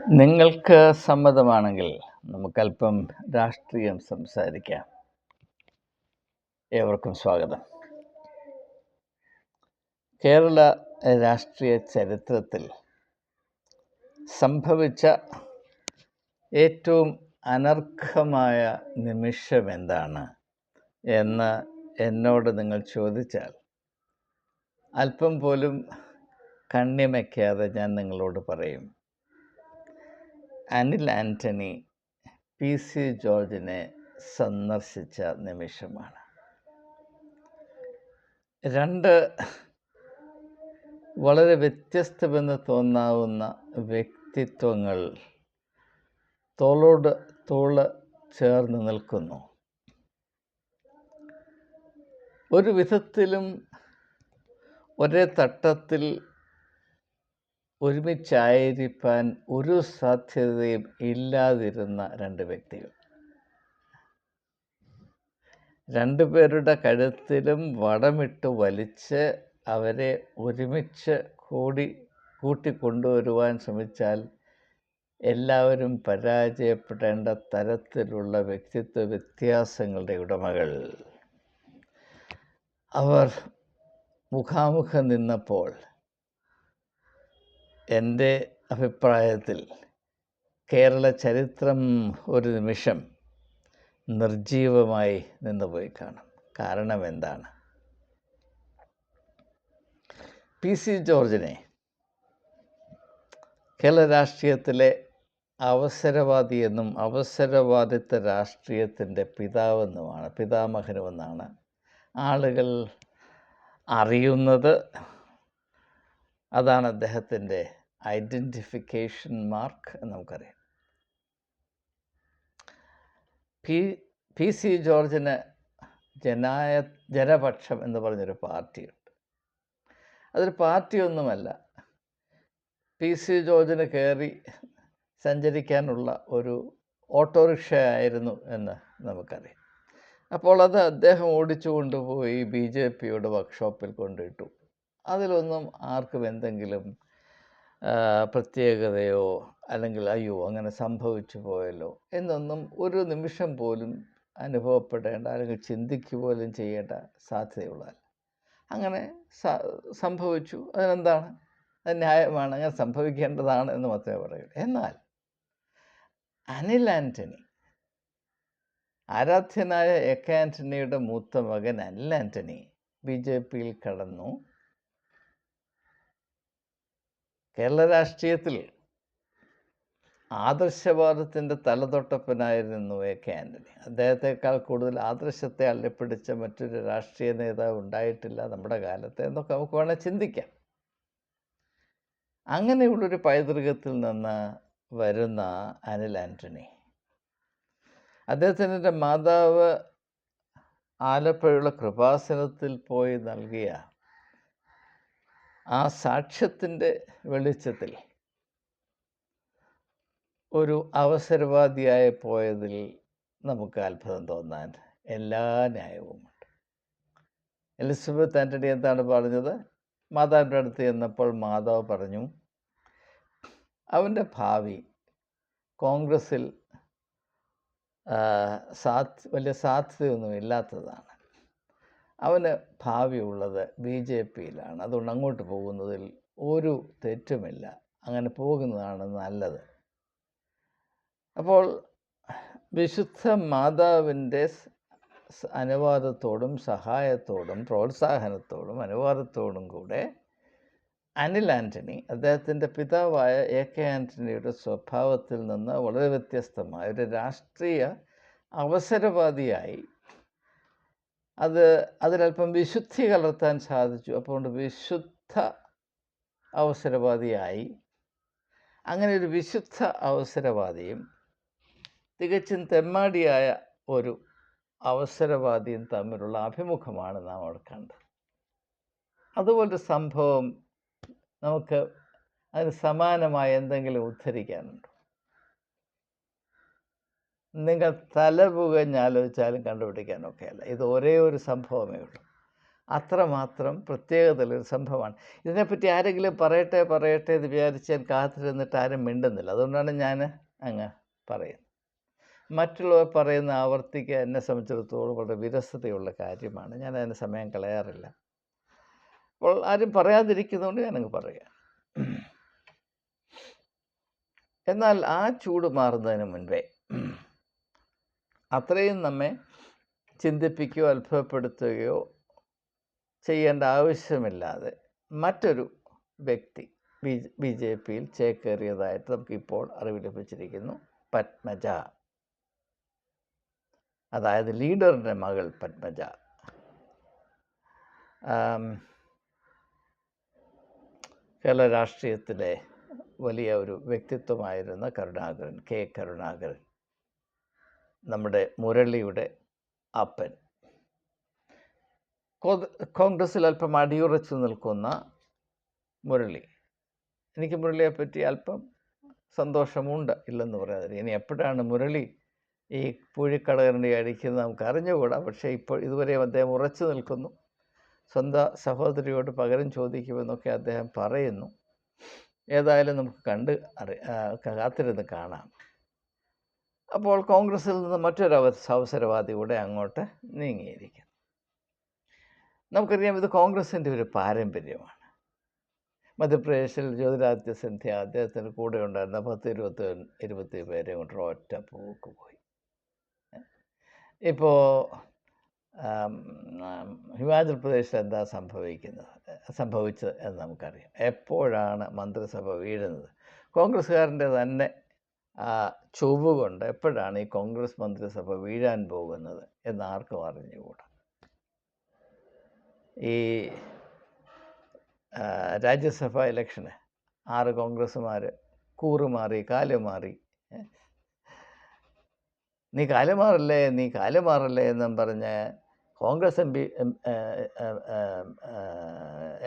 നിങ്ങൾക്ക് സമ്മതമാണെങ്കിൽ നമുക്കല്പം രാഷ്ട്രീയം സംസാരിക്കാം. ഏവർക്കും സ്വാഗതം. കേരള രാഷ്ട്രീയ ചരിത്രത്തിൽ സംഭവിച്ച ഏറ്റവും അനർഘമായ നിമിഷം എന്താണ് എന്ന് എന്നോട് നിങ്ങൾ ചോദിച്ചാൽ അല്പം പോലും കണ്ണിമയ്ക്കാതെ ഞാൻ നിങ്ങളോട് പറയും. അനിൽ ആന്റണി പി സി ജോർജിനെ സന്ദർശിച്ച നിമിഷമാണ്. രണ്ട് വളരെ വ്യത്യസ്തമെന്ന് തോന്നാവുന്ന വ്യക്തിത്വങ്ങൾ തോളോട് തോൾ ചേർന്ന് നിൽക്കുന്നു. ഒരു വിധത്തിലും ഒരേ തട്ടത്തിൽ ഒരുമിച്ചായിരിക്കാൻ ഒരു സാധ്യതയും ഇല്ലാതിരുന്ന രണ്ട് വ്യക്തികൾ. രണ്ടുപേരുടെ കഴുത്തിലും വടമിട്ട് വലിച്ച് അവരെ ഒരുമിച്ച് കൂടി കൂട്ടിക്കൊണ്ടുവരുവാൻ ശ്രമിച്ചാൽ എല്ലാവരും പരാജയപ്പെടേണ്ട തരത്തിലുള്ള വ്യക്തിത്വ വ്യത്യാസങ്ങളുടെ ഉടമകൾ. അവർ മുഖാമുഖം നിന്നപ്പോൾ എന്റെ അഭിപ്രായത്തിൽ കേരള ചരിത്രം ഒരു നിമിഷം നിർജീവമായി നിന്നുപോയി കാണും. കാരണം എന്താണ്? പി സി ജോർജിനെ കേരള രാഷ്ട്രീയത്തിലെ അവസരവാദി എന്നും അവസരവാദിത്വ രാഷ്ട്രീയത്തിന്റെ പിതാവെന്നുമാണ് പിതാമഹനുമെന്നാണ് ആളുകൾ അറിയുന്നത്. അതാണ് അദ്ദേഹത്തിന്റെ ഐഡന്റിഫിക്കേഷൻ മാർക്ക് എന്ന് നമുക്കറിയാം. പി പി സി ജോർജിന് ജനായ ജനപക്ഷം എന്ന് പറഞ്ഞൊരു പാർട്ടിയുണ്ട്. അതൊരു പാർട്ടിയൊന്നുമല്ല. പി സി ജോർജിന് കയറി സഞ്ചരിക്കാനുള്ള ഒരു ഓട്ടോറിക്ഷ ആയിരുന്നു എന്ന് നമുക്കറിയാം. അപ്പോൾ അത് അദ്ദേഹം ഓടിച്ചു കൊണ്ടുപോയി ബി ജെ പിയുടെ വർക്ക്ഷോപ്പിൽ കൊണ്ടിട്ടു. അതിലൊന്നും ആർക്കും എന്തെങ്കിലും പ്രത്യേകതയോ അല്ലെങ്കിൽ അയ്യോ അങ്ങനെ സംഭവിച്ചു പോയല്ലോ എന്നൊന്നും ഒരു നിമിഷം പോലും അനുഭവപ്പെടേണ്ട അല്ലെങ്കിൽ ചിന്തിക്കുക പോലും ചെയ്യേണ്ട സാധ്യതയുള്ളതല്ല. അങ്ങനെ സംഭവിച്ചു. അതിനെന്താണ്? അത് ന്യായമാണ്. അങ്ങനെ സംഭവിക്കേണ്ടതാണ് എന്ന് മാത്രമേ പറയൂ എന്നാൽ അനിൽ ആന്റണി ആരാധ്യനായ എക്കെ ആന്റണിയുടെ മൂത്ത മകൻ അനിൽ ആന്റണി ബി ജെ പിയിൽ കടന്നു. കേരള രാഷ്ട്രീയത്തിൽ ആദർശവാദത്തിന്റെ തലതൊട്ടപ്പനായിരുന്നു എ കെ ആന്റണി. അദ്ദേഹത്തെക്കാൾ കൂടുതൽ ആദർശത്തെ അള്ളിപ്പിടിച്ച മറ്റൊരു രാഷ്ട്രീയ നേതാവ് ഉണ്ടായിട്ടില്ല നമ്മുടെ കാലത്ത് എന്നൊക്കെ നമുക്ക് വേണേൽ ചിന്തിക്കാം. അങ്ങനെയുള്ളൊരു പൈതൃകത്തിൽ നിന്ന് വരുന്ന അനിൽ ആന്റണി. അദ്ദേഹത്തിന്റെ മാതാവ് ആലപ്പുഴയുള്ള കൃപാസനത്തിൽ പോയി നൽകിയ ആ സാക്ഷ്യത്തിന്റെ വെളിച്ചത്തിൽ ഒരു അവസരവാദിയായി പോയതിൽ നമുക്ക് അത്ഭുതം തോന്നാൻ എല്ലാ ന്യായവുമുണ്ട് എലിസബത്ത് ആന്റണി എന്താണ് പറഞ്ഞത്? മാതാവിന്റെ അടുത്ത് ചെന്നപ്പോൾ മാതാവ് പറഞ്ഞു അവന്റെ ഭാവി കോൺഗ്രസ്സിൽ സാ വലിയ സാധ്യതയൊന്നും ഇല്ലാത്തതാണ്. അവന് ഭാവിയുള്ളത് ബി ജെ പിയിലാണ്. അതുകൊണ്ട് അങ്ങോട്ട് പോകുന്നതിൽ ഒരു തെറ്റുമില്ല. അങ്ങനെ പോകുന്നതാണ് നല്ലത്. അപ്പോൾ വിശുദ്ധ മാതാവിന്റെ അനുവാദത്തോടും സഹായത്തോടും പ്രോത്സാഹനത്തോടും അനുവാദത്തോടും കൂടെ അനിൽ ആന്റണി അദ്ദേഹത്തിന്റെ പിതാവായ എ കെ ആന്റണിയുടെ സ്വഭാവത്തിൽ നിന്ന് വളരെ വ്യത്യസ്തമായ ഒരു രാഷ്ട്രീയ അവസരവാദിയായി അത് അതിലല്പം വിശുദ്ധി കലർത്താൻ സാധിച്ചു. അപ്പോൾ വിശുദ്ധ അവസരവാദിയായി. അങ്ങനെ ഒരു വിശുദ്ധ അവസരവാദിയും തികച്ചും തെമ്മാടിയായ ഒരു അവസരവാദിയും തമ്മിലുള്ള അഭിമുഖമാണ് നാം അവിടെ കണ്ടത്. അതുപോലൊരു സംഭവം നമുക്ക് അതിന് സമാനമായ എന്തെങ്കിലും ഉദ്ധരിക്കാനുണ്ടോ? നിങ്ങൾ തല പുകഞ്ഞാലോചിച്ചാലും കണ്ടുപിടിക്കാനൊക്കെയല്ല ഇത് ഒരേ ഒരു സംഭവമേ ഉള്ളൂ. അത്രമാത്രം പ്രത്യേകതയുള്ളൊരു സംഭവമാണ്. ഇതിനെപ്പറ്റി ആരെങ്കിലും പറയട്ടെ പറയട്ടെ എന്ന് വിചാരിച്ച് ഞാൻ കാത്തിരുന്നിട്ട് ആരും മിണ്ടുന്നില്ല. അതുകൊണ്ടാണ് ഞാൻ അങ്ങ് പറയുന്നത്. മറ്റുള്ളവർ പറയുന്ന ആവർത്തിക്കുക എന്നെ സംബന്ധിച്ചിടത്തോളം വളരെ വിരസതയുള്ള കാര്യമാണ്. ഞാൻ അതിന് സമയം കളയാറില്ല. അപ്പോൾ ആരും പറയാതിരിക്കുന്നതുകൊണ്ട് ഞാനങ്ങ് പറയുക എന്നാൽ ആ ചൂട് മാറുന്നതിന് മുൻപേ അത്രയും നമ്മെ ചിന്തിപ്പിക്കുകയോ അത്ഭുതപ്പെടുത്തുകയോ ചെയ്യേണ്ട ആവശ്യമില്ലാതെ മറ്റൊരു വ്യക്തി ബി ബി ജെ പിയിൽ ചേക്കേറിയതായിട്ട് നമുക്കിപ്പോൾ അറിവ് ലഭിച്ചിരിക്കുന്നു. പത്മജ. അതായത് ലീഡറിന്റെ മകൾ പത്മജ. കേരള രാഷ്ട്രീയത്തിലെ വലിയ ഒരു വ്യക്തിത്വമായിരുന്ന കരുണാകരൻ കെ കരുണാകരൻ. നമ്മുടെ മുരളിയുടെ അപ്പൻ. കോൺഗ്രസ്സിൽ അല്പം അടിയുറച്ചു നിൽക്കുന്ന മുരളി. എനിക്ക് മുരളിയെ പറ്റി അല്പം സന്തോഷമുണ്ട് ഇല്ലെന്ന് പറയാതെ ഇനി എപ്പോഴാണ് മുരളി ഈ പൂഴിക്കടകരണ്ടി അടിക്കുന്നത് നമുക്ക് അറിഞ്ഞുകൂടാ. പക്ഷേ ഇപ്പോൾ ഇതുവരെ അദ്ദേഹം ഉറച്ചു നിൽക്കുന്നു. സ്വന്തം സഹോദരിയോട് പകരം ചോദിക്കുമെന്നൊക്കെ അദ്ദേഹം പറയുന്നു. ഏതായാലും നമുക്ക് കണ്ട് അറി കാത്തിരുന്ന് കാണാം. അപ്പോൾ കോൺഗ്രസ്സിൽ നിന്ന് മറ്റൊരു അവ- അവസരവാദി കൂടെ അങ്ങോട്ട് നീങ്ങിയിരിക്കുന്നു. നമുക്കറിയാം ഇത് കോൺഗ്രസിന്റെ ഒരു പാരമ്പര്യമാണ്. മധ്യപ്രദേശിൽ ജ്യോതിരാദിത്യ സിന്ധ്യ അദ്ദേഹത്തിന് കൂടെ ഉണ്ടായിരുന്ന പത്ത് ഇരുപത്തി ഇരുപത്തി പേരെ കൊണ്ട് ഒറ്റ പോക്ക് പോയി. ഇപ്പോൾ ഹിമാചൽ പ്രദേശിൽ എന്താ സംഭവിക്കുന്നത്? സംഭവിച്ചത് എന്ന് നമുക്കറിയാം. എപ്പോഴാണ് മന്ത്രിസഭ വീഴുന്നത്? കോൺഗ്രസ്സുകാരന്റെ തന്നെ ആ ചൊവ്വ് കൊണ്ട് എപ്പോഴാണ് ഈ കോൺഗ്രസ് മന്ത്രിസഭ വീഴാൻ പോകുന്നത് എന്ന് ആർക്കും അറിഞ്ഞുകൂടാ ഈ രാജ്യസഭ ഇലക്ഷന് ആറ് കോൺഗ്രസ്സുമാർ കൂറുമാറി കാലുമാറി? നീ കാലുമാറല്ലേ നീ കാലുമാറല്ലേ എന്നും പറഞ്ഞ് Congress M P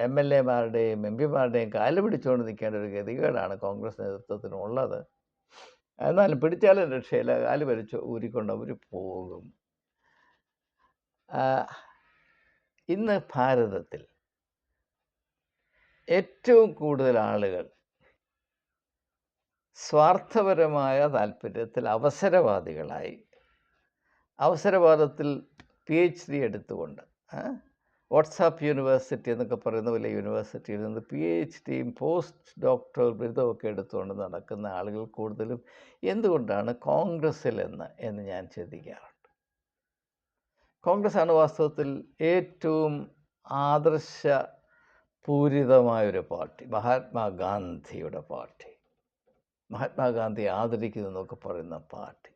M L എമാരുടെയും M പിമാരുടെയും കാൽ പിടിച്ചുകൊണ്ട് നിൽക്കേണ്ട ഒരു ഗതികേടാണ് കോൺഗ്രസ് നേതൃത്വത്തിനുള്ളത് എന്നാലും പിടിച്ചാലും രക്ഷയില്ല. കാൽ വലിച്ച് ഊരിക്കൊണ്ട് അവർ പോകും. ഇന്ന് ഭാരതത്തിൽ ഏറ്റവും കൂടുതൽ ആളുകൾ സ്വാർത്ഥപരമായ താല്പര്യത്തിൽ അവസരവാദികളായി. അവസരവാദത്തിൽ പി എച്ച് ഡി എടുത്തുകൊണ്ട് വാട്സാപ്പ് യൂണിവേഴ്സിറ്റി എന്നൊക്കെ പറയുന്ന വലിയ യൂണിവേഴ്സിറ്റിയിൽ നിന്ന് പി എച്ച് ഡിയും പോസ്റ്റ് ഡോക്ടർ ബിരുദമൊക്കെ എടുത്തുകൊണ്ട് നടക്കുന്ന ആളുകൾ കൂടുതലും എന്തുകൊണ്ടാണ് കോൺഗ്രസ്സിൽ എന്ന് എന്ന് ഞാൻ ചിന്തിക്കാറുണ്ട് കോൺഗ്രസ് ആണ് വാസ്തവത്തിൽ ഏറ്റവും ആദർശ പൂരിതമായൊരു പാർട്ടി മഹാത്മാഗാന്ധിയുടെ പാർട്ടി. മഹാത്മാഗാന്ധി ആദരിക്കുന്നു എന്നൊക്കെ പറയുന്ന പാർട്ടി.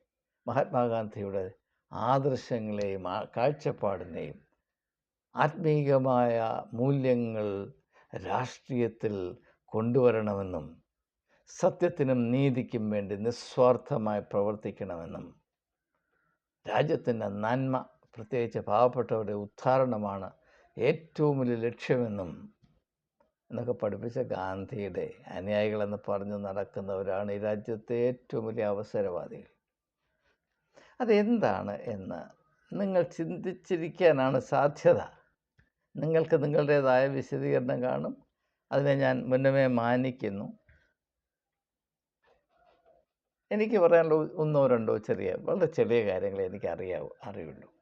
മഹാത്മാഗാന്ധിയുടെ ആദർശങ്ങളെയും കാഴ്ചപ്പാടിനെയും ആത്മീകമായ മൂല്യങ്ങൾ രാഷ്ട്രീയത്തിൽ കൊണ്ടുവരണമെന്നും സത്യത്തിനും നീതിക്കും വേണ്ടി നിസ്വാർത്ഥമായി പ്രവർത്തിക്കണമെന്നും. രാജ്യത്തിന്റെ നന്മ പ്രത്യേകിച്ച് പാവപ്പെട്ടവരുടെ ഉദ്ധാരണമാണ് ഏറ്റവും വലിയ ലക്ഷ്യമെന്നും എന്നൊക്കെ പഠിപ്പിച്ച ഗാന്ധിയുടെ അനുയായികളെന്ന് പറഞ്ഞ് നടക്കുന്നവരാണ് ഈ രാജ്യത്തെ ഏറ്റവും വലിയ അവസരവാദികൾ. അതെന്താണ് എന്ന് നിങ്ങൾ ചിന്തിച്ചിരിക്കാനാണ് സാധ്യത. നിങ്ങൾക്ക് നിങ്ങളുടേതായ വിശദീകരണം കാണും. അതിനെ ഞാൻ മുന്നമേ മാനിക്കുന്നു. എനിക്ക് പറയാനുള്ള ഒന്നോ രണ്ടോ ചെറിയ വളരെ ചെറിയ കാര്യങ്ങളെ എനിക്ക് അറിയാവൂ അറിയുള്ളൂ.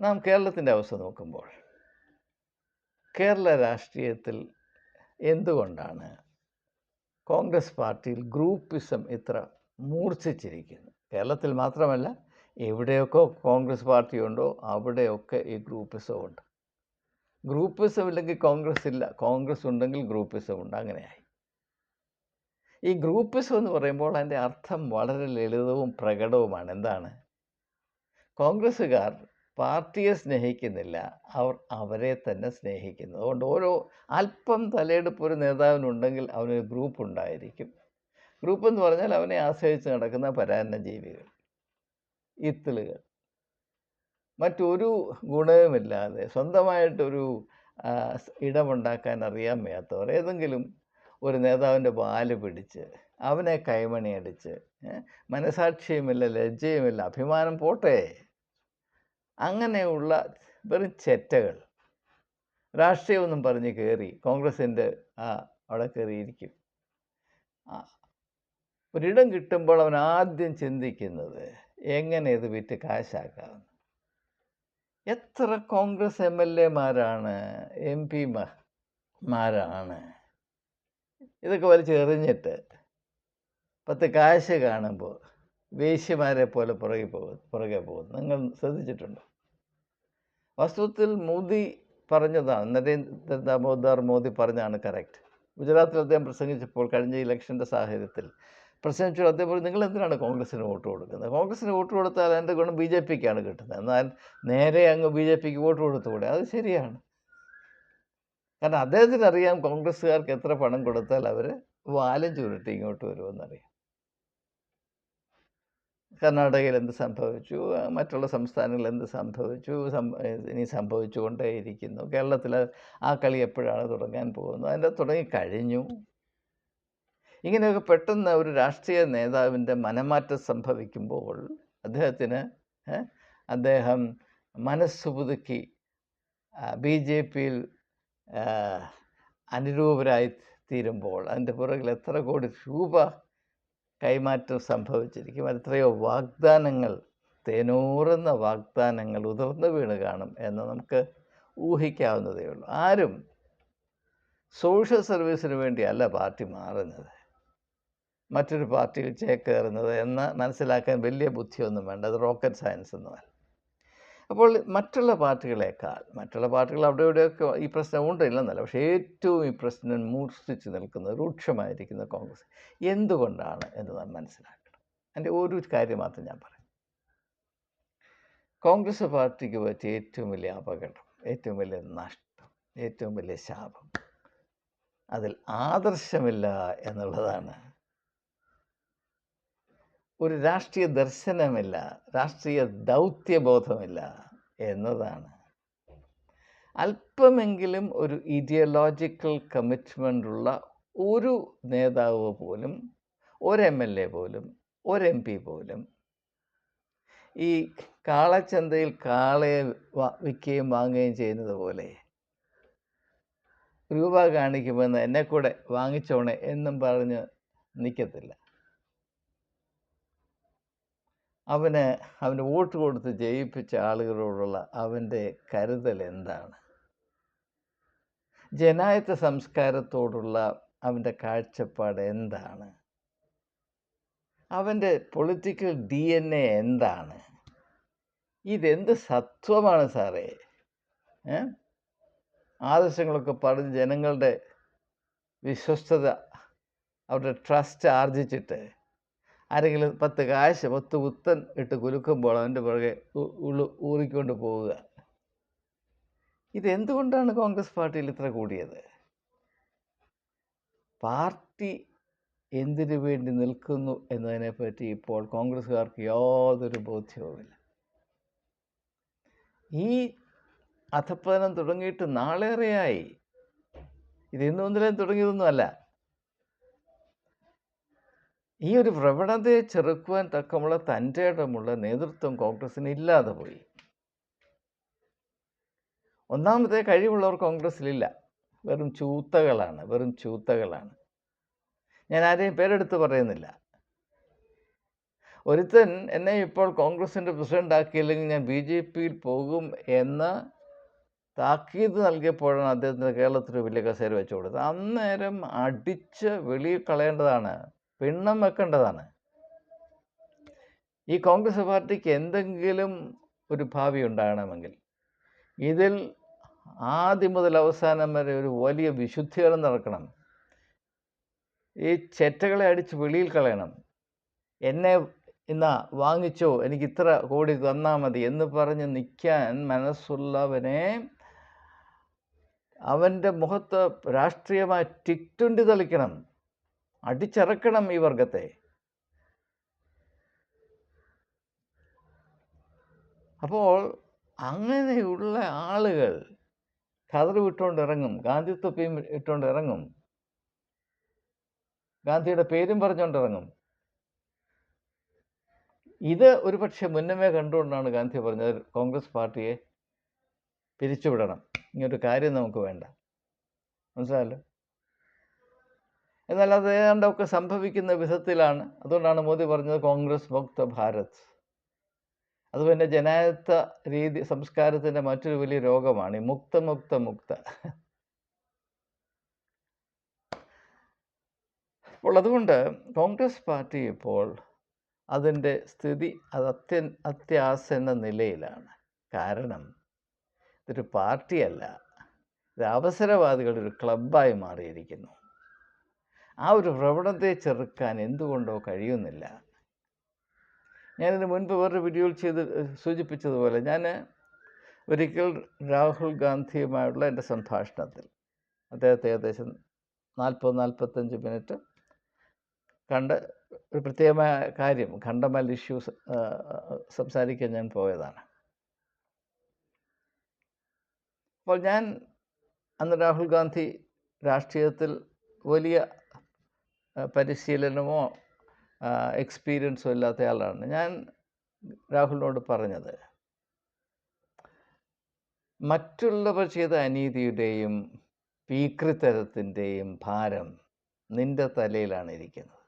നാം കേരളത്തിന്റെ അവസ്ഥ നോക്കുമ്പോൾ കേരള രാഷ്ട്രീയത്തിൽ എന്തുകൊണ്ടാണ് കോൺഗ്രസ് പാർട്ടിയിൽ ഗ്രൂപ്പിസം ഇത്ര മൂർച്ഛിച്ചിരിക്കുന്നു? കേരളത്തിൽ മാത്രമല്ല എവിടെയൊക്കെ കോൺഗ്രസ് പാർട്ടി ഉണ്ടോ അവിടെയൊക്കെ ഈ ഗ്രൂപ്പിസം ഉണ്ട് ഗ്രൂപ്പിസം ഇല്ലെങ്കിൽ കോൺഗ്രസ് ഇല്ല കോൺഗ്രസ് ഉണ്ടെങ്കിൽ ഗ്രൂപ്പിസം ഉണ്ട് അങ്ങനെയായി. ഈ ഗ്രൂപ്പിസം എന്ന് പറയുമ്പോൾ അതിന്റെ അർത്ഥം വളരെ ലളിതവും പ്രകടവുമാണ്. എന്താണ്? കോൺഗ്രസ്സുകാർ പാർട്ടിയെ സ്നേഹിക്കുന്നില്ല. അവർ അവരെ തന്നെ സ്നേഹിക്കുന്നു. അതുകൊണ്ട് ഓരോ അല്പം തലയെടുപ്പ് ഒരു നേതാവിനുണ്ടെങ്കിൽ അവനൊരു ഗ്രൂപ്പ് ഉണ്ടായിരിക്കും ഗ്രൂപ്പ് എന്ന് പറഞ്ഞാൽ അവനെ ആശ്രയിച്ച് നടക്കുന്ന പരാന്ന ജീവികൾ ഇത്തിളുകൾ മറ്റൊരു ഗുണവുമില്ലാതെ സ്വന്തമായിട്ടൊരു ഇടമുണ്ടാക്കാൻ അറിയാൻ വയ്യാത്തവർ ഏതെങ്കിലും ഒരു നേതാവിന്റെ വാൽ പിടിച്ച് അവനെ കൈമണിയടിച്ച് മനസാക്ഷിയുമില്ല ലജ്ജയുമില്ല അഭിമാനം പോട്ടെ. അങ്ങനെയുള്ള വെറും ചെറ്റകൾ. രാഷ്ട്രീയമൊന്നും പറഞ്ഞ് കയറി കോൺഗ്രസിന്റെ ആ അവിടെ കയറിയിരിക്കും ഒരിടം കിട്ടുമ്പോൾ അവൻ ആദ്യം ചിന്തിക്കുന്നത് എങ്ങനെ ഇത് വിറ്റ് കാശാക്കാം? എത്ര കോൺഗ്രസ് എം എൽ എമാരാണ് എം പിമാരാണ് ഇതൊക്കെ വലിച്ചെറിഞ്ഞിട്ട് പത്ത് കാശ് കാണുമ്പോൾ വേശ്യമാരെ പോലെ പുറകെ പോകും പുറകെ പോകും നിങ്ങൾ ശ്രദ്ധിച്ചിട്ടുണ്ടോ? വസ്തുത്തിൽ മോദി പറഞ്ഞതാണ് നരേന്ദ്ര ദാമോദർ മോദി പറഞ്ഞാണ് കറക്റ്റ് ഗുജറാത്തിൽ അദ്ദേഹം പ്രസംഗിച്ചപ്പോൾ കഴിഞ്ഞ ഇലക്ഷന്റെ സാഹചര്യത്തിൽ പ്രസംഗിച്ചു അദ്ദേഹം പറഞ്ഞു നിങ്ങൾ എന്തിനാണ് കോൺഗ്രസ്സിന് വോട്ട് കൊടുക്കുന്നത്? കോൺഗ്രസ്സിന് വോട്ട് കൊടുത്താൽ എന്റെ ഗുണം ബി ജെ പിക്കാണ് കിട്ടുന്നത്. എന്നാൽ നേരെ അങ്ങ് ബി ജെ പിക്ക് വോട്ട് കൊടുത്തുകൂടെ? അത് ശരിയാണ്. കാരണം അദ്ദേഹത്തിന് അറിയാം കോൺഗ്രസ്സുകാർക്ക് എത്ര പണം കൊടുത്താൽ അവർ വാലം ചുരുട്ടി ഇങ്ങോട്ട് വരുമെന്നറിയാം. കർണാടകയിൽ എന്ത് സംഭവിച്ചു? മറ്റുള്ള സംസ്ഥാനങ്ങളിൽ എന്ത് സംഭവിച്ചു? ഇനി സംഭവിച്ചുകൊണ്ടേയിരിക്കുന്നു. കേരളത്തിൽ ആ കളി എപ്പോഴാണ് തുടങ്ങാൻ പോകുന്നത്? അതിന്റെ തുടങ്ങി കഴിഞ്ഞു. ഇങ്ങനെയൊക്കെ പെട്ടെന്ന് ഒരു രാഷ്ട്രീയ നേതാവിന്റെ മനമാറ്റം സംഭവിക്കുമ്പോൾ അദ്ദേഹത്തിന് അദ്ദേഹം മനസ്സ് പുതുക്കി ബി ജെ പിയിൽ അനുരൂപരായി തീരുമ്പോൾ അതിന്റെ പുറകിൽ എത്ര കോടി രൂപ കൈമാറ്റം സംഭവിച്ചിരിക്കും എത്രയോ വാഗ്ദാനങ്ങൾ തേനൂറുന്ന വാഗ്ദാനങ്ങൾ ഉതിർന്നു വീണ് കാണും എന്ന് നമുക്ക് ഊഹിക്കാവുന്നതേ ഉള്ളൂ. ആരും സോഷ്യൽ സർവീസിന് വേണ്ടിയല്ല പാർട്ടി മാറുന്നത്. മറ്റൊരു പാർട്ടിയിൽ ചേക്കേറുന്നത് എന്ന് മനസ്സിലാക്കാൻ വലിയ ബുദ്ധിയൊന്നും വേണ്ട. അത് റോക്കറ്റ് സയൻസ് ഒന്നുമല്ല അപ്പോൾ മറ്റുള്ള പാർട്ടികളേക്കാൾ മറ്റുള്ള പാർട്ടികൾ അവിടെ ഇവിടെയൊക്കെ ഈ പ്രശ്നം ഉണ്ട് ഇല്ലെന്നല്ല പക്ഷേ ഏറ്റവും ഈ പ്രശ്നം മൂർച്ഛിച്ച് നിൽക്കുന്നത് രൂക്ഷമായിരിക്കുന്ന കോൺഗ്രസ്. എന്തുകൊണ്ടാണ് എന്ന് നാം മനസ്സിലാക്കണം. എന്റെ ഒരു കാര്യം മാത്രം ഞാൻ പറയും. കോൺഗ്രസ് പാർട്ടിക്ക് പറ്റിയ ഏറ്റവും വലിയ അപകടം ഏറ്റവും വലിയ നഷ്ടം ഏറ്റവും വലിയ ശാപം അതിൽ ആദർശമില്ല എന്നുള്ളതാണ് ഒരു രാഷ്ട്രീയ ദർശനമില്ല രാഷ്ട്രീയ ദൗത്യബോധമില്ല എന്നതാണ്. അല്പമെങ്കിലും ഒരു ഇഡിയോളജിക്കൽ കമ്മിറ്റ്മെന്റ് ഉള്ള ഒരു നേതാവ് പോലും ഒരു എം എൽ എ പോലും ഒരു എം പി പോലും ഈ കാളച്ചന്തയിൽ കാളയെ വിൽക്കുകയും വാങ്ങുകയും ചെയ്യുന്നത് പോലെ രൂപ കാണിക്കുമെന്ന് എന്നെ കൂടെ വാങ്ങിച്ചോണേ എന്നും പറഞ്ഞ് നിൽക്കത്തില്ല അവന് അവന് വോട്ട് കൊടുത്ത് ജയിപ്പിച്ച ആളുകളോടുള്ള അവന്റെ കരുതൽ എന്താണ്? ജനായത്ത സംസ്കാരത്തോടുള്ള അവന്റെ കാഴ്ചപ്പാട് എന്താണ്? അവന്റെ പൊളിറ്റിക്കൽ ഡി എൻ എ എന്താണ്? ഇതെന്ത് സത്വമാണ് സാറേ? ആദർശങ്ങളൊക്കെ പറഞ്ഞ് ജനങ്ങളുടെ വിശ്വസ്തത അവരുടെ ട്രസ്റ്റ് ആർജിച്ചിട്ട് ആരെങ്കിലും പത്ത് കാശ് പത്ത് കുത്തൻ ഇട്ട് കുലുക്കുമ്പോൾ അവന്റെ പുറകെ ഉള്ളു ഊറിക്കൊണ്ട് പോവുക. ഇതെന്തുകൊണ്ടാണ് കോൺഗ്രസ് പാർട്ടിയിൽ ഇത്ര കൂടിയത്? പാർട്ടി എന്തിനു വേണ്ടി നിൽക്കുന്നു എന്നതിനെപ്പറ്റി ഇപ്പോൾ കോൺഗ്രസ്സുകാർക്ക് യാതൊരു ബോധ്യവുമില്ല. ഈ അധപ്പതനം തുടങ്ങിയിട്ട് നാളേറെയായി. ഇത് ഇന്നും ഇന്നലെയും തുടങ്ങിയതൊന്നുമല്ല. ഈ ഒരു പ്രവണതയെ ചെറുക്കുവാൻ തക്കമുള്ള തന്റെ ഇടമുള്ള നേതൃത്വം കോൺഗ്രസ്സിന് ഇല്ലാതെ പോയി. ഒന്നാമത്തെ കഴിവുള്ളവർ കോൺഗ്രസ്സിലില്ല. വെറും ചൂത്തകളാണ് വെറും ചൂത്തകളാണ്. ഞാൻ ആരെയും പേരെടുത്ത് പറയുന്നില്ല. ഒരുത്തൻ എന്നെ ഇപ്പോൾ കോൺഗ്രസിന്റെ പ്രസിഡന്റ് ആക്കിയില്ലെങ്കിൽ ഞാൻ ബി ജെ പിയിൽ പോകും എന്ന് താക്കീത് നൽകിയപ്പോഴാണ് അദ്ദേഹത്തിന് കേരളത്തിൽ വലിയ കസേര വെച്ചു കൊടുത്തത് അന്നേരം അടിച്ച് വെളിയിൽ കളയേണ്ടതാണ് പിണ്ണം വെക്കേണ്ടതാണ് ഈ കോൺഗ്രസ് പാർട്ടിക്ക് എന്തെങ്കിലും ഒരു ഭാവി ഉണ്ടാകണമെങ്കിൽ ഇതിൽ ആദ്യം മുതൽ അവസാനം വരെ ഒരു വലിയ വിശുദ്ധികളും നടക്കണം. ഈ ചെറ്റകളെ അടിച്ച് വെളിയിൽ കളയണം. എന്നെ ഇന്നാ വാങ്ങിച്ചോ എനിക്ക് ഇത്ര കോടി തന്നാൽ മതി എന്ന് പറഞ്ഞ് നിൽക്കാൻ മനസ്സുള്ളവനെ അവന്റെ മുഖത്ത് രാഷ്ട്രീയമായി ടിക്റ്റുണ്ടി തളിക്കണം. അടിച്ചിറക്കണം ഈ വർഗത്തെ. അപ്പോൾ അങ്ങനെയുള്ള ആളുകൾ ഖദർ വിട്ടുകൊണ്ട് ഇറങ്ങും ഗാന്ധി തൊപ്പിയും ഇട്ടുകൊണ്ട് ഇറങ്ങും ഗാന്ധിയുടെ പേരും പറഞ്ഞുകൊണ്ട് ഇറങ്ങും ഇത് ഒരു പക്ഷേ മുന്നമേ കണ്ടുകൊണ്ടാണ് ഗാന്ധി പറഞ്ഞത് കോൺഗ്രസ് പാർട്ടിയെ പിരിച്ചുവിടണം. ഇങ്ങനൊരു കാര്യം നമുക്ക് വേണ്ട. മനസ്സിലായല്ലോ? എന്നാൽ അത് ഏതാണ്ടൊക്കെ സംഭവിക്കുന്ന വിധത്തിലാണ്. അതുകൊണ്ടാണ് മോദി പറഞ്ഞത് കോൺഗ്രസ് മുക്ത ഭാരത്. അത് പിന്നെ ജനായത്ത രീതി സംസ്കാരത്തിന്റെ മറ്റൊരു വലിയ രോഗമാണ്. ഈ മുക്ത മുക്ത മുക്ത. അപ്പോൾ അതുകൊണ്ട് കോൺഗ്രസ് പാർട്ടി ഇപ്പോൾ അതിന്റെ സ്ഥിതി അത് അത്യ അത്യാസന്ന നിലയിലാണ്. കാരണം ഇതൊരു പാർട്ടിയല്ല. ഇത് അവസരവാദികളുടെ ഒരു ക്ലബ്ബായി മാറിയിരിക്കുന്നു. ആ ഒരു പ്രവണതയെ ചെറുക്കാൻ എന്തുകൊണ്ടോ കഴിയുന്നില്ല. ഞാനിതിന് മുൻപ് വേറൊരു വീഡിയോയിൽ ചെയ്ത് സൂചിപ്പിച്ചതുപോലെ ഞാൻ ഒരിക്കൽ രാഹുൽ ഗാന്ധിയുമായുള്ള എന്റെ സംഭാഷണത്തിൽ അദ്ദേഹത്തെ ഏകദേശം നാൽപ്പത് നാൽപ്പത്തഞ്ച് മിനിറ്റ് കണ്ട് ഒരു പ്രത്യേകമായ കാര്യം ഖണ്ഡമൽ ഇഷ്യൂസ് സംസാരിക്കാൻ ഞാൻ പോയതാണ്. അപ്പോൾ ഞാൻ അന്ന് രാഹുൽ ഗാന്ധി രാഷ്ട്രീയത്തിൽ വലിയ പരിശീലനമോ എക്സ്പീരിയൻസോ ഇല്ലാത്ത ആളാണ്. ഞാൻ രാഹുലിനോട് പറഞ്ഞത് മറ്റുള്ളവർ ചെയ്ത അനീതിയുടെയും പീക്രിത്തരത്തിന്റെയും ഭാരം നിന്റെ തലയിലാണ് ഇരിക്കുന്നത്.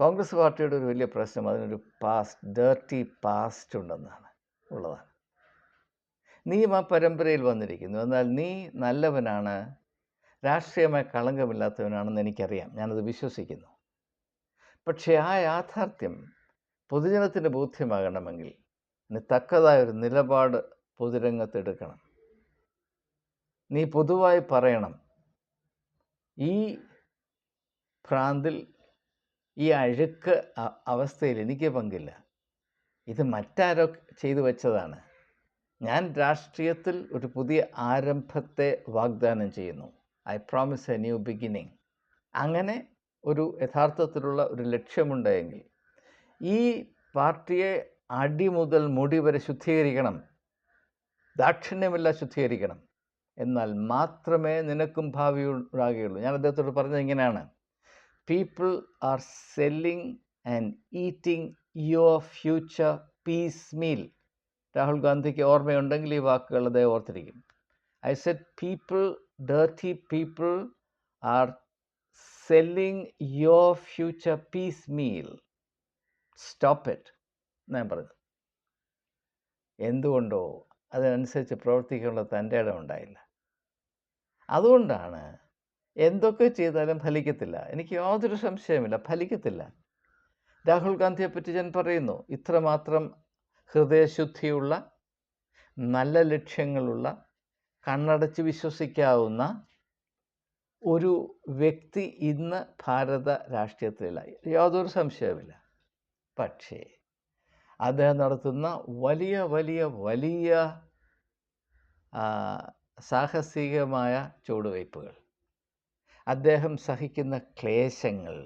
കോൺഗ്രസ് പാർട്ടിയുടെ ഒരു വലിയ പ്രശ്നം അതിനൊരു പാസ്റ്റ് ഡേർട്ടി പാസ്റ്റ് ഉണ്ടെന്നാണ് ഉള്ളതാണ്. നീ ആ പരമ്പരയിൽ വന്നിരിക്കുന്നു. എന്നാൽ നീ നല്ലവനാണ് രാഷ്ട്രീയമായി കളങ്കമില്ലാത്തവനാണെന്ന് എനിക്കറിയാം. ഞാനത് വിശ്വസിക്കുന്നു. പക്ഷേ ആ യാഥാർത്ഥ്യം പൊതുജനത്തിന് ബോധ്യമാകണമെങ്കിൽ തക്കതായ ഒരു നിലപാട് പൊതുരംഗത്തെടുക്കണം നീ പൊതുവായി പറയണം. ഈ ഭ്രാന്തിൽ ഈ അഴുക്ക് അവസ്ഥയിൽ എനിക്ക് പങ്കില്ല. ഇത് മറ്റാരോ ചെയ്തു വെച്ചതാണ്. ഞാൻ രാഷ്ട്രീയത്തിൽ ഒരു പുതിയ ആരംഭത്തെ വാഗ്ദാനം ചെയ്യുന്നു. I promise a new beginning അങ്ങനെ ഒരു യഥാർത്ഥത്തിലുള്ള ഒരു ലക്ഷ്യമുണ്ടെങ്കിൽ ഈ പാർട്ടിയെ അടി മുതൽ മുടി വരെ ശുദ്ധീകരിക്കണം. ദാക്ഷിണ്യമില്ല ശുദ്ധീകരിക്കണം. എന്നാൽ മാത്രമേ നിനക്കും ഭാവി ഉണ്ടാകുകയുള്ളൂ ഞാൻ അദ്ദേഹത്തോട് പറഞ്ഞത് ഇങ്ങനെയാണ്. People are selling and eating your future piecemeal Rahul ഗാന്ധിക്ക് ഓർമ്മയുണ്ടെങ്കിൽ ഈ വാക്കുകൾ അദ്ദേഹം ഓർത്തിരിക്കും. I said people dirty people are selling your future piecemeal. Stop it ഞാൻ പറഞ്ഞു. എന്തുകൊണ്ടോ അതിനനുസരിച്ച് പ്രവർത്തിക്കാനുള്ള തന്റെ ഇടം ഉണ്ടായില്ല. അതുകൊണ്ടാണ് എന്തൊക്കെ ചെയ്താലും ഫലിക്കത്തില്ല. എനിക്ക് യാതൊരു സംശയമില്ല ഫലിക്കത്തില്ല. രാഹുൽ ഗാന്ധിയെപ്പറ്റി ഞാൻ പറയുന്നു ഇത്രമാത്രം ഹൃദയശുദ്ധിയുള്ള നല്ല ലക്ഷ്യങ്ങളുള്ള കണ്ണടച്ച് വിശ്വസിക്കാവുന്ന ഒരു വ്യക്തി ഇന്ന് ഭാരത രാഷ്ട്രീയത്തിലില്ല യാതൊരു സംശയവുമില്ല. പക്ഷേ അദ്ദേഹം നടത്തുന്ന വലിയ വലിയ വലിയ സാഹസികമായ ചുവടുവയ്പ്പുകൾ അദ്ദേഹം സഹിക്കുന്ന ക്ലേശങ്ങൾ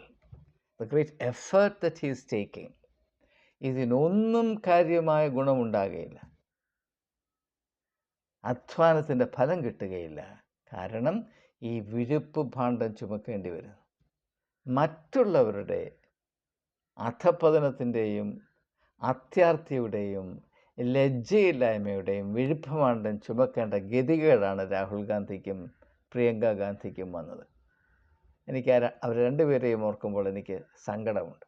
the great effort that he's taking ഇതിനൊന്നും കാര്യമായ ഗുണമുണ്ടാകുകയില്ല അധ്വാനത്തിന്റെ ഫലം കിട്ടുകയില്ല. കാരണം ഈ വിഴുപ്പ് ഭാണ്ഡം ചുമക്കേണ്ടി വരുന്നു. മറ്റുള്ളവരുടെ അധപ്പതനത്തിന്റെയും അത്യാർത്ഥിയുടെയും ലജ്ജയില്ലായ്മയുടെയും വിഴുപ്പമാണ്ടം ചുമക്കേണ്ട ഗതികേടാണ് രാഹുൽ ഗാന്ധിക്കും പ്രിയങ്ക ഗാന്ധിക്കും വന്നത്. എനിക്ക് അവർ രണ്ടുപേരെയും ഓർക്കുമ്പോൾ എനിക്ക് സങ്കടമുണ്ട്.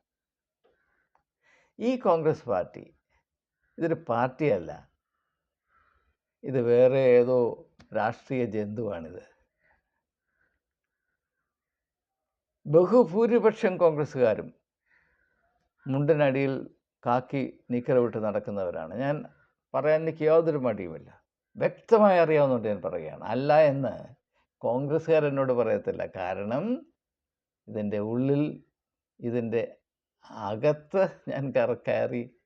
ഈ കോൺഗ്രസ് പാർട്ടി ഇതൊരു പാർട്ടിയല്ല. ഇത് വേറെ ഏതോ രാഷ്ട്രീയ ജന്തുവാണിത്. ബഹുഭൂരിപക്ഷം കോൺഗ്രസ്സുകാരും മുണ്ടനടിയിൽ കാക്കി നിക്കറവിട്ട് നടക്കുന്നവരാണ്. ഞാൻ പറയാൻ എനിക്ക് യാതൊരു മടിയുമില്ല. വ്യക്തമായി അറിയാവുന്നതുകൊണ്ട് ഞാൻ പറയുകയാണ്. അല്ല എന്ന് കോൺഗ്രസ്സുകാരെന്നോട് പറയത്തില്ല. കാരണം ഇതിന്റെ ഉള്ളിൽ ഇതിന്റെ അകത്ത് ഞാൻ കയറി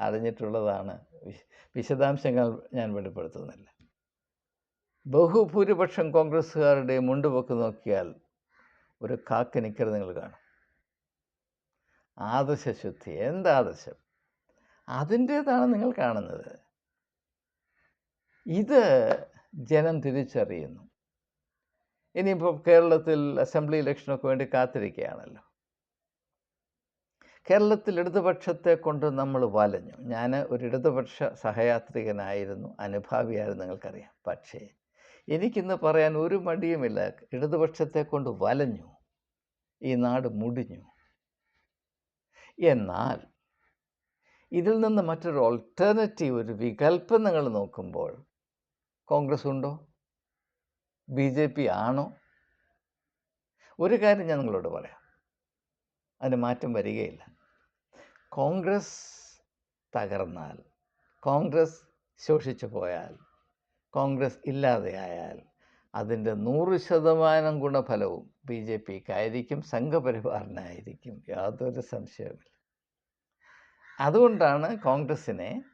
അറിഞ്ഞിട്ടുള്ളതാണ്. വിശദാംശങ്ങൾ ഞാൻ വെളിപ്പെടുത്തുന്നില്ല. ബഹുഭൂരിപക്ഷം കോൺഗ്രസ്സുകാരുടെ മുണ്ടുപൊക്ക് നോക്കിയാൽ ഒരു കാക്ക നിൽക്കരുത് നിങ്ങൾ കാണും. ആദർശശുദ്ധി എന്താദർശം? അതിന്റേതാണ് നിങ്ങൾ കാണുന്നത്. ഇത് ജനം തിരിച്ചറിയുന്നു. ഇനിയിപ്പോൾ കേരളത്തിൽ അസംബ്ലി ഇലക്ഷനൊക്കെ വേണ്ടി കാത്തിരിക്കുകയാണല്ലോ. കേരളത്തിൽ ഇടതുപക്ഷത്തെ കൊണ്ട് നമ്മൾ വലഞ്ഞു. ഞാൻ ഒരു ഇടതുപക്ഷ സഹയാത്രികനായിരുന്നു അനുഭാവിയായിരുന്നു നിങ്ങൾക്കറിയാം. പക്ഷേ എനിക്കിന്ന് പറയാൻ ഒരു മടിയുമില്ല. ഇടതുപക്ഷത്തെ കൊണ്ട് വലഞ്ഞു. ഈ നാട് മുടിഞ്ഞു. എന്നാൽ ഇതിൽ നിന്ന് മറ്റൊരു ഓൾട്ടർനേറ്റീവ് ഒരു വികല്പം നിങ്ങൾ നോക്കുമ്പോൾ കോൺഗ്രസ് ഉണ്ടോ? ബി ജെ പി ആണോ? ഒരു കാര്യം ഞാൻ നിങ്ങളോട് പറയാം. അതിന് മാറ്റം വരികയില്ല. കോൺഗ്രസ് തകർന്നാൽ കോൺഗ്രസ് ശോഷിച്ചു പോയാൽ കോൺഗ്രസ് ഇല്ലാതെയായാൽ അതിന്റെ നൂറ് ശതമാനം ഗുണഫലവും ബി ജെ പിക്കായിരിക്കും സംഘപരിവാറിനായിരിക്കും. യാതൊരു സംശയവുമില്ല. അതുകൊണ്ടാണ് കോൺഗ്രസ്സിനെ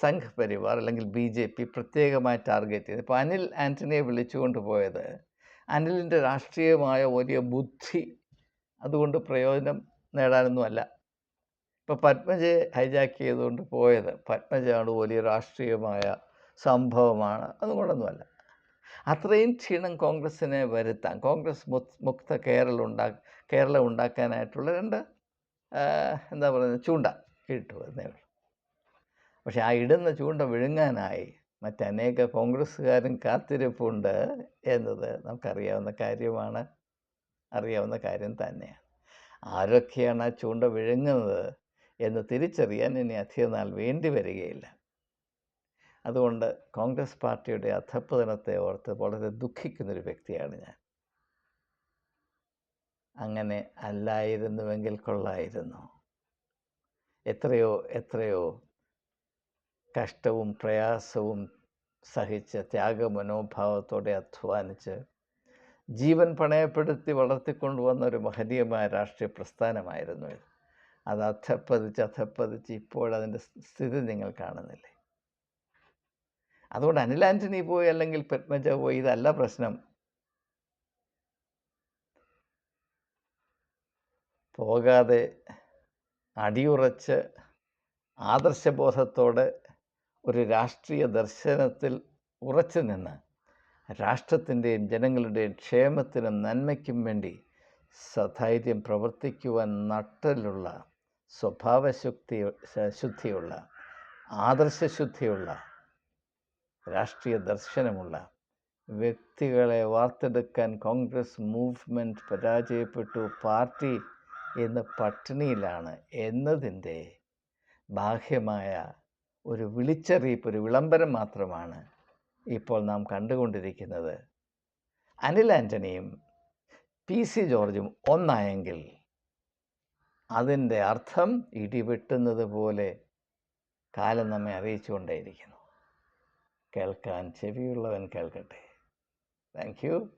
സംഘപരിവാർ അല്ലെങ്കിൽ ബി ജെ പി പ്രത്യേകമായി ടാർഗറ്റ് ചെയ്ത് ഇപ്പോൾ അനിൽ ആന്റണിയെ വിളിച്ചുകൊണ്ട് പോയത് അനിലിന്റെ രാഷ്ട്രീയമായ വലിയ ബുദ്ധി അതുകൊണ്ട് പ്രയോജനം നേടാനൊന്നുമല്ല. ഇപ്പോൾ പത്മജയെ ഹൈജാക്ക് ചെയ്തുകൊണ്ട് പോയത് പത്മജയാണ് വലിയ രാഷ്ട്രീയമായ സംഭവമാണ്. അതുകൊണ്ടൊന്നുമല്ല. അത്രയും ക്ഷീണം കോൺഗ്രസ്സിനെ വരുത്താൻ കോൺഗ്രസ് മുക്ത കേരളം ഉണ്ടാ കേരളം ഉണ്ടാക്കാനായിട്ടുള്ള രണ്ട് എന്താ പറയുന്നത് ചൂണ്ട ഇട്ടു എന്നേ ഉള്ളൂ. പക്ഷേ ആ ഇടുന്ന ചൂണ്ട വിഴുങ്ങാനായി മറ്റനേക കോൺഗ്രസ്സുകാരും കാത്തിരിപ്പുണ്ട് എന്നത് നമുക്കറിയാവുന്ന കാര്യമാണ്. അറിയാവുന്ന കാര്യം തന്നെയാണ്. ആരൊക്കെയാണ് ആ ചൂണ്ട വിഴുങ്ങുന്നത് എന്ന് തിരിച്ചറിയാൻ ഇനി അധികം നാൾ വേണ്ടി വരികയില്ല. അതുകൊണ്ട് കോൺഗ്രസ് പാർട്ടിയുടെ അധപ്പതനത്തെ ഓർത്ത് വളരെ ദുഃഖിക്കുന്നൊരു വ്യക്തിയാണ് ഞാൻ. അങ്ങനെ അല്ലായിരുന്നുവെങ്കിൽ കൊള്ളായിരുന്നു. എത്രയോ എത്രയോ കഷ്ടവും പ്രയാസവും സഹിച്ച് ത്യാഗമനോഭാവത്തോടെ അധ്വാനിച്ച് ജീവൻ പണയപ്പെടുത്തി വളർത്തിക്കൊണ്ടുവന്ന ഒരു മഹനീയമായ രാഷ്ട്രീയ പ്രസ്ഥാനമായിരുന്നു ഇത്. അത് അധപ്പതിച്ച് അധപ്പതിച്ച് ഇപ്പോഴതിന്റെ സ്ഥിതി നിങ്ങൾ കാണുന്നില്ലേ? അതുകൊണ്ട് അനിലാന്റണി പോയി അല്ലെങ്കിൽ പത്മജ പോയി ഇതല്ല പ്രശ്നം. പോകാതെ അടിയുറച്ച് ആദർശബോധത്തോടെ ഒരു രാഷ്ട്രീയ ദർശനത്തിൽ ഉറച്ചു നിന്ന് രാഷ്ട്രത്തിന്റെയും ജനങ്ങളുടെയും ക്ഷേമത്തിനും നന്മയ്ക്കും വേണ്ടി സധൈര്യം പ്രവർത്തിക്കുവാൻ നട്ടലുള്ള സ്വഭാവശുദ്ധി ശുദ്ധിയുള്ള ആദർശശുദ്ധിയുള്ള രാഷ്ട്രീയ ദർശനമുള്ള വ്യക്തികളെ വാർത്തെടുക്കാൻ കോൺഗ്രസ് മൂവ്മെന്റ് പരാജയപ്പെട്ടു. പാർട്ടി ഇന്ന് പട്ടിണിയിലാണ് എന്നതിന്റെ ബാഹ്യമായ ഒരു വിളിച്ചറിയിപ്പ് ഒരു വിളംബരം മാത്രമാണ് ഇപ്പോൾ നാം കണ്ടുകൊണ്ടിരിക്കുന്നത് അനിൽ ആന്റണിയും പി സി ജോർജും ഒന്നായെങ്കിൽ അതിന്റെ അർത്ഥം ഇടിവെട്ടുന്നത് പോലെ കാലം നമ്മെ അറിയിച്ചുകൊണ്ടേയിരിക്കുന്നു കേൾക്കാൻ ചെവിയുള്ളവൻ കേൾക്കട്ടെ. Thank you.